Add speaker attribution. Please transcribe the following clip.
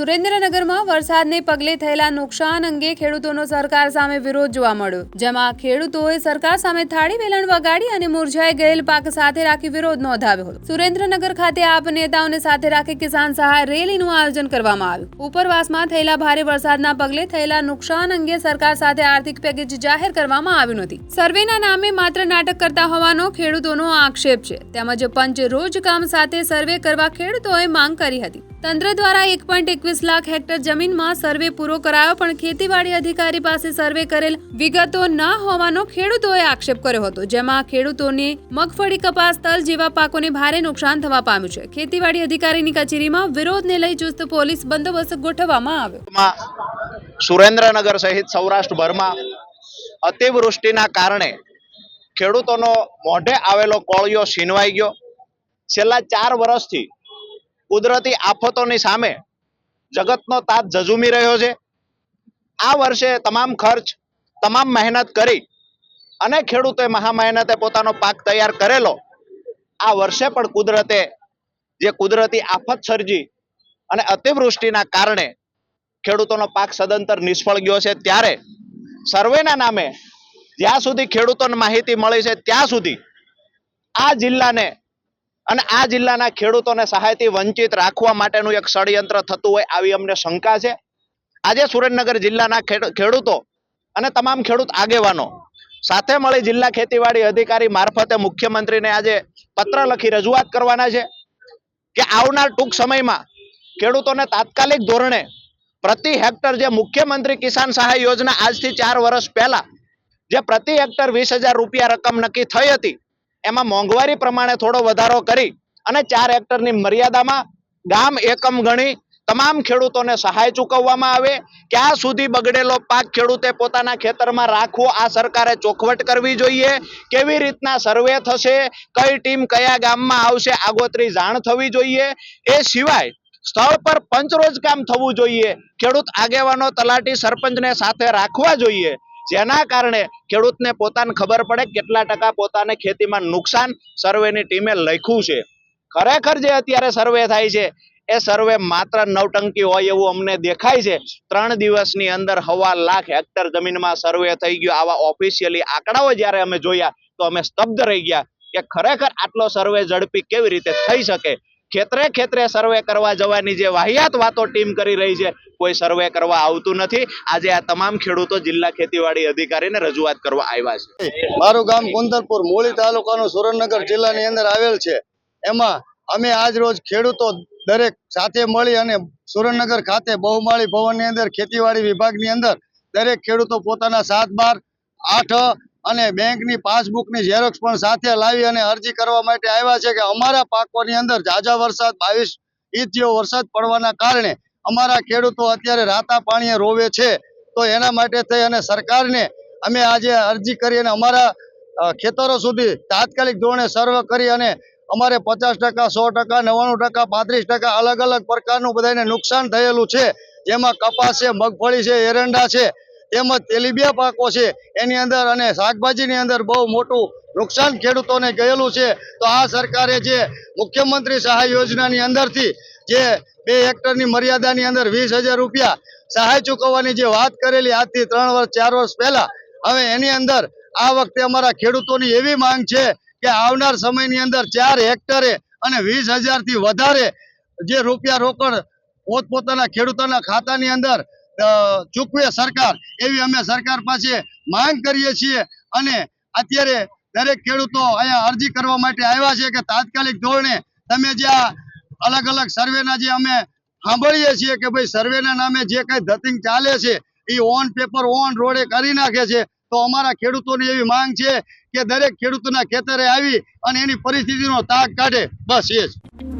Speaker 1: સુરેન્દ્રનગરમાં વરસાદને પગલે થયેલા નુકસાન અંગે ખેડૂતોનો સરકાર સામે વિરોધ જોવા મળ્યો. જેમાં ખેડૂતોએ સરકાર સામે થાળી વેલણ વગાડી અને મુરઝાઈ ગયેલ પાક સાથે રાખી વિરોધ નોંધાવ્યો હતો. સુરેન્દ્રનગર ખાતે આપ નેતાઓને સાથે રાખી કિસાન સહાય રેલીનું આયોજન કરવામાં આવ્યું. ઉપરવાસમાં થયેલા ભારે વરસાદના પગલે થયેલા નુકસાન અંગે સરકાર સાથે આર્થિક પેકેજ જાહેર કરવામાં આવ્યું નથી. સર્વેના નામે માત્ર નાટક કરતા હોવાનો ખેડૂતોનો આક્ષેપ છે. તેમજ પંચ રોજ કામ સાથે સર્વે કરવા ખેડૂતોએ માંગ કરી હતી. તંત્ર દ્વારા એક પોઈન્ટ એકવીસ લાખ હેક્ટર જમીનમાં સર્વે પૂરો કરાયો, પણ ખેતીવાડી અધિકારી પાસે સર્વે કરેલ વિગતો ન હોવાનો ખેડૂતોએ આક્ષેપ કર્યો હતો, જેમાં ખેડૂતોને મગફળી કપાસ, તલ જેવા પાકોને ભારે નુકસાન થવા પામ્યું છે. ખેતીવાડી અધિકારીની કચેરીમાં વિરોધને લઈ ચુસ્ત પોલીસ બંદોબસ્ત ગોઠવવામાં આવ્યો.
Speaker 2: સુરેન્દ્રનગર સહિત સૌરાષ્ટ્રભરમાં અતિવૃષ્ટિના કારણે ખેડૂતોનો મોઢે આવેલો કોળિયો છીનવાઈ ગયો. છેલ્લા ચાર વર્ષથી કુદરતી આફતોની સામે જગતનો તાત ઝઝુમી રહ્યો છે. આ વર્ષે તમામ ખર્ચ, તમામ મહેનત કરી અને ખેડૂતોએ મહા મહેનતે પોતાનો પાક તૈયાર કરેલો, આ વર્ષે પણ કુદરતે જે કુદરતી આફત સર્જી અને અતિવૃષ્ટિના કારણે ખેડૂતોનો પાક સદંતર નિષ્ફળ ગયો છે, ત્યારે સર્વેના નામે જ્યાં સુધી ખેડૂતોને માહિતી મળી છે, ત્યાં સુધી આ જિલ્લાને અને આ જિલ્લાના ખેડૂતોને સહાયથી વંચિત રાખવા માટેનું એક ષડયંત્ર થતું હોય આવી અમને શંકા છે. આજે સુરેન્દ્રનગર જિલ્લાના ખેડૂતો અને તમામ ખેડૂત આગેવાનો સાથે મળી જિલ્લા ખેતીવાડી અધિકારી મારફતે મુખ્યમંત્રીને આજે પત્ર લખી રજૂઆત કરવાના છે કે આવનાર ટૂંક સમયમાં ખેડૂતોને તાત્કાલિક ધોરણે પ્રતિ હેક્ટર જે મુખ્યમંત્રી કિસાન સહાય યોજના આજથી ચાર વર્ષ પહેલા જે પ્રતિ હેક્ટર વીસ રૂપિયા રકમ નક્કી થઈ હતી એમાં મોંઘવારી પ્રમાણે થોડો વધારો કરી અને ચાર હેક્ટરની મર્યાદામાં ગામ એકમ ગણી તમામ ખેડૂતોને સહાય ચૂકવવામાં આવે. ક્યાં સુધી બગડેલો પાક ખેડૂતે પોતાના ખેતરમાં રાખવો, આ સરકારે ચોખવટ કરવી જોઈએ. કેવી રીતના સર્વે થશે, કઈ ટીમ કયા ગામમાં આવશે, આગોતરી જાણ થવી જોઈએ. એ સિવાય સ્થળ પર પંચરોજ કામ થવું જોઈએ. ખેડૂત આગેવાનો, તલાટી સરપંચને સાથે રાખવા જોઈએ. જેના કારણે ખેડૂતને પોતાને ખબર પડે કેટલા ટકા પોતાને ખેતીમાં નુકસાન સર્વેની ટીમે લખ્યું છે. ખરેખર જે અત્યારે સર્વે થાય છે, એ સર્વે માત્ર નવટંકી હોય એવું અમને દેખાય છે. ત્રણ દિવસની અંદર હવા લાખ હેક્ટર જમીનમાં સર્વે થઈ ગયો. આવા ઓફિશિયલી આંકડાઓ જ્યારે અમે જોયા, તો અમે સ્તબ્ધ રહી ગયા કે ખરેખર આટલો સર્વે ઝડપી કેવી રીતે થઈ શકે? ખેતરે ખેતરે સર્વે કરવા જવાની જે વાહિયાત વાતો ટીમ કરી રહી છે, કોઈ સર્વે કરવા આવતું નથી. આજે આ તમામ ખેડૂતો જિલ્લા ખેતીવાડી અધિકારીને રજૂઆત કરવા આવ્યા છે.
Speaker 3: મારું ગામ કુંદરપુર મૂળી તાલુકાનું સુરેન્દ્રનગર જિલ્લાની અંદર આવેલ છે. એમાં અમે આજ રોજ ખેડૂતો દરેક સાથે મળી અને સુરેન્દ્રનગર ખાતે બહુમાળી ભવનની અંદર, ખેતીવાડી વિભાગની અંદર દરેક ખેડૂતો પોતાના સાત બાર, આઠ અને બેંકની પાસબુકની ઝેરોક્ષ પણ સાથે લાવી અને અરજી કરવા માટે આવ્યા છે કે અમારા પાકોની અંદર ઝાઝા વરસાદ, બાવીસ ઇંચ જેવો વરસાદ પડવાના કારણે અમારા ખેડૂતો અત્યારે રાતા પાણીએ રોવે છે. તો એના માટે થઈ અને સરકારને અમે આજે અરજી કરી અને અમારા ખેતરો સુધી તાત્કાલિક ધોરણે સર્વે કરી અને અમારે પચાસ ટકા, સો ટકા, નવ્વાણું ટકા, પાંત્રીસ ટકા અલગ અલગ પ્રકારનું બધાને નુકસાન થયેલું છે. જેમાં કપાસ છે, મગફળી છે, એરંડા છે તેમજ તેલીબિયા પાકો છે. એની અંદર અને શાકભાજીની અંદર બહુ મોટું નુકસાન ખેડૂતોને ગયેલું છે. તો આ સરકારે જે મુખ્યમંત્રી સહાય યોજનાની અંદરથી જે બે હેક્ટરની મર્યાદાની અંદર વીસ રૂપિયા સહાય ચૂકવવાની જે વાત કરેલી આજથી ત્રણ વર્ષ, ચાર વર્ષ પહેલા, હવે એની અંદર આ વખતે અમારા ખેડૂતોની એવી માંગ છે કે આવનાર સમયની અંદર ચાર હેક્ટરે અને વીસ હજારથી વધારે જે રૂપિયા રોકડ પોતપોતાના ખેડૂતોના ખાતાની અંદર ચૂકવે સરકાર. એવી અમે સરકાર પાસે માંગ કરીએ છીએ અને અત્યારે દરેક ખેડૂતો અહીંયા અરજી કરવા માટે આવ્યા છે કે તાત્કાલિક ધોરણે તમે જે અલગ અલગ સર્વેના જે અમે સાંભળીએ છીએ કે ભાઈ સર્વેના નામે જે કઈ ધતિંગ ચાલે છે, એ ઓન પેપર, ઓન રોડે કરી નાખે છે, તો અમારા ખેડૂતોની એવી માંગ છે કે દરેક ખેડૂતોના ખેતરે આવી અને એની પરિસ્થિતિનો તાગ કાઢે. બસ એ જ.